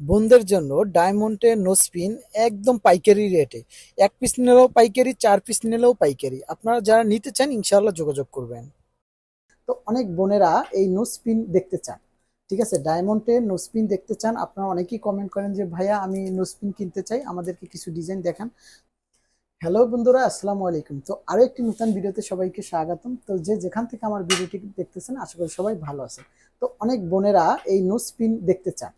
বোনদের জন্য ডায়মন্ডের নোসপিন একদম পাইকারি রেটে এক পিস নিলেও পাইকারি, চার পিস নিলেও পাইকারি। আপনারা যারা নিতে চান, ইনশাআল্লাহ যোগাযোগ করবেন। তো অনেক বোনেরা এই নোসপিন দেখতে চান। ঠিক আছে ডায়মন্ডের নোসপিন দেখতে চান। আপনারা অনেকেই কমেন্ট করেন যে, ভাইয়া, আমি নোসপিন কিনতে চাই, আমাদেরকে কিছু ডিজাইন দেখান। হ্যালো বন্ধুরা, আসসালামু আলাইকুম। তো আরও একটি নতুন ভিডিওতে সবাইকে স্বাগতম। তো যে যেখান থেকে আমার ভিডিওটি দেখতেছেন, আশা করি সবাই ভালো আছে তো অনেক বোনেরা এই নোসপিন দেখতে চান।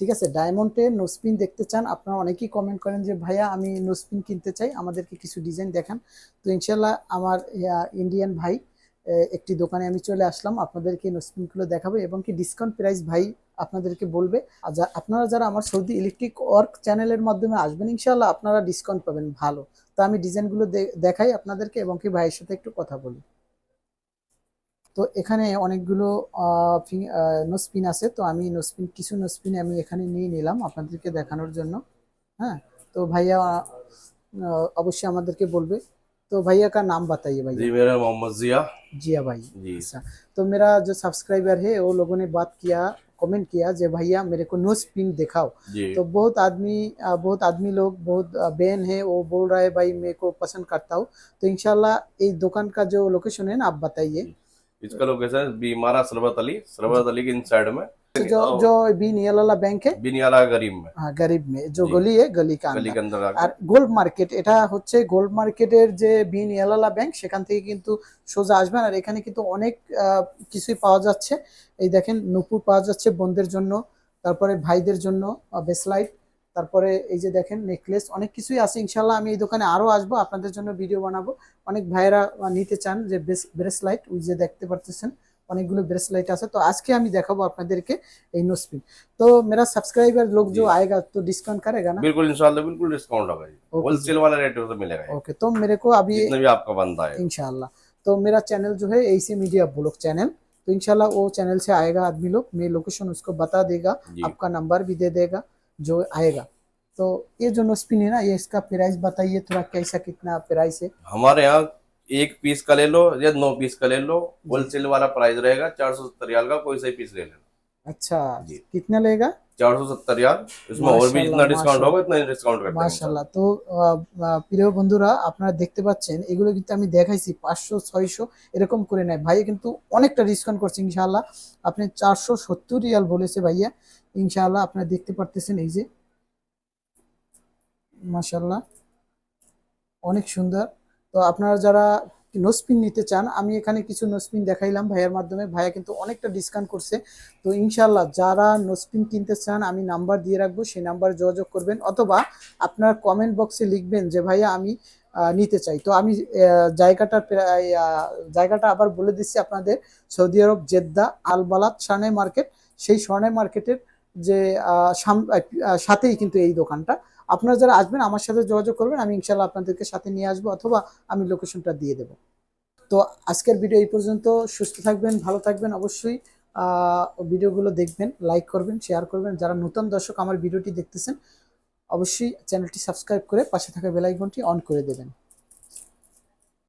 ঠিক আছে? ডায়মন্ডের নোসপিন দেখতে চান, আপনারা অনেকেই কমেন্ট করেন যে, ভাইয়া, আমি নোসপিন কিনতে চাই, আমাদেরকে কিছু ডিজাইন দেখান। তো ইনশাল্লাহ আমার ইন্ডিয়ান ভাই একটি দোকানে আমি চলে আসলাম, আপনাদেরকে নোসপিনগুলো দেখাবো এবং কি ডিসকাউন্ট প্রাইস ভাই আপনাদেরকে বলবে। আর আপনারা যারা আমার সৌদি ইলেকট্রিক ওয়ার্ক চ্যানেলের মাধ্যমে আসবেন ইনশাল্লাহ আপনারা ডিসকাউন্ট পাবেন, ভালো। তো আমি ডিজাইনগুলো দেখাই আপনাদেরকে এবং কি ভাইয়ের সাথে একটু কথা বলি। তো এখানে অনেকগুলো নোসপিন আছে তো আমি নোসপিন কিছু নোসপিন আমি এখানে নিয়ে নিলাম আপনাদেরকে দেখানোর জন্য হ্যাঁ তো ভাইয়া আহ, অবশ্যই আমাদেরকে বলবে तो भैया का नाम बताइए जी भैया मेरा मोहम्मद जिया जिया भाई जी अच्छा तो मेरा जो सब्सक्राइबर है वो लोगों ने बात किया कमेंट किया जे भैया मेरे को नो स्पिन दिखाओ जी तो बहुत आदमी अ, बहुत आदमी लोग बहुत अ, बहन है वो बोल रहा है भाई मेरे को पसंद करता हूँ तो इंशाल्लाह इस दुकान का जो लोकेशन है ना आप बताइए इसका लोकेशन बीमारा सरबत अली सरबत अली के इन साइड में तो जो जो बी नियाला बैंक है बिनियाला गरीब में हाँ गरीब में जो जी। गली है गली का गली अंदर के अंदर आके আর গোল্ড মার্কেট এটা হচ্ছে গোল্ড মার্কেটের যে বিন ইয়ালালা ব্যাংক সেখান থেকে কিন্তু সোজা আসবেন আর এখানে কিন্তু অনেক আহ, কিছুই পাওয়া যাচ্ছে এই দেখেন নুপুর পাওয়া যাচ্ছে বোনদের জন্য তারপরে ভাইদের জন্য বেসলাইট তারপরে এই যে দেখেন নেকলেস অনেক কিছুই আছে ইনশাল্লাহ আমি এই দোকানে আরো আসবো আপনাদের জন্য ভিডিও বানাবো অনেক ভাইয়েরা আহ, নিতে চান যে ব্রেসলাইট ওই যে দেখতে পারতেছেন অনেকগুলো ব্রেসলাইট আছে তো আজকে আমি দেখাবো আপনাদেরকে এই নোসপিন তো মেরা সাবস্ক্রাইবার লোক जो जी। आएगा तो डिस्काउंट करेगा ना बिल्कुल इंशाल्लाह बिल्कुल डिस्काउंट होगा जी ओके होलसेल वाला रेट तो मिलेगा ये, ओके तो मेरे को अभी जितना भी आपका बनता है इंशाल्लाह तो मेरा चैनल जो है एसी मीडिया ब्लॉग चैनल तो इंशाल्लाह वो चैनल से आएगा आदमी लोग मैं लोकेशन उसको बता देगा जी आपका नंबर भी दे देगा जो आएगा। तो ये जो नोस्पिन है ना ये इसका प्राइस बताइए थोड़ा कैसा कितना प्राइस है? हमारे यहाँ एक पीस का ले लो या नौ पीस का ले लो। होलसेल वाला प्राइस रहेगा चार सौ सत्तर का कोई सही पीस ले लेना। अच्छा जी। कितना लेगा चार सौ सत्तर रियाल इसमें और भी जितना माशाल्लाह, डिस्काउंट माशाल्लाह। होगा इतना डिस्काउंट करते हैं মাশাল্লাহ তো আহ, আহ, প্রিয় বন্ধুরা আপনারা দেখতে পাচ্ছেন এগুলো কিন্তু আমি দেখাইছি পাঁচশো ছয়শো এরকম করে নেয় ভাইয়া কিন্তু অনেকটা ডিসকাউন্ট করছে ইনশাআল্লাহ আপনি চারশো সত্তর রিয়াল বলেছে ভাইয়া ইনশাআল্লাহ আপনারা দেখতে পারতেছেন এই যে মাশাল্লাহ অনেক সুন্দর তো আপনারা যারা নোসপিন নিতে চান আমি এখানে কিছু নোসপিন দেখাইলাম ভাইয়ের মাধ্যমে। ভাইয়া কিন্তু অনেকটা ডিসকাউন্ট করছে। তো ইনশাল্লাহ যারা নোসপিন কিনতে চান আমি নাম্বার দিয়ে রাখব সেই নাম্বারে যোগাযোগ করবেন অথবা আপনার কমেন্ট বক্সে লিখবেন যে ভাইয়া আমি নিতে চাই। তো আমি জায়গাটা প্রায়, জায়গাটা আবার বলে দিচ্ছি আপনাদের সৌদি আরব জেদ্দা আলবালাত স্বর্ণে মার্কেট। সেই স্বর্ণে মার্কেটের যে সাথেই কিন্তু এই দোকানটা। আপনারা যারা আসবেন, আমার সাথে যোগাযোগ করবেন, আমি ইনশাল্লাহ আপনাদেরকে সাথে নিয়ে আসব অথবা আমি লোকেশনটা দিয়ে দেবো। তো আজকের ভিডিও এই পর্যন্ত। সুস্থ থাকবেন, ভালো থাকবেন অবশ্যই। ভিডিওগুলো দেখবেন, লাইক করবেন, শেয়ার করবেন। যারা নতুন দর্শক আমার ভিডিওটি দেখতেছেন, অবশ্যই চ্যানেলটি সাবস্ক্রাইব করে পাশে থাকা বেল আইকনটি অন করে দেবেন।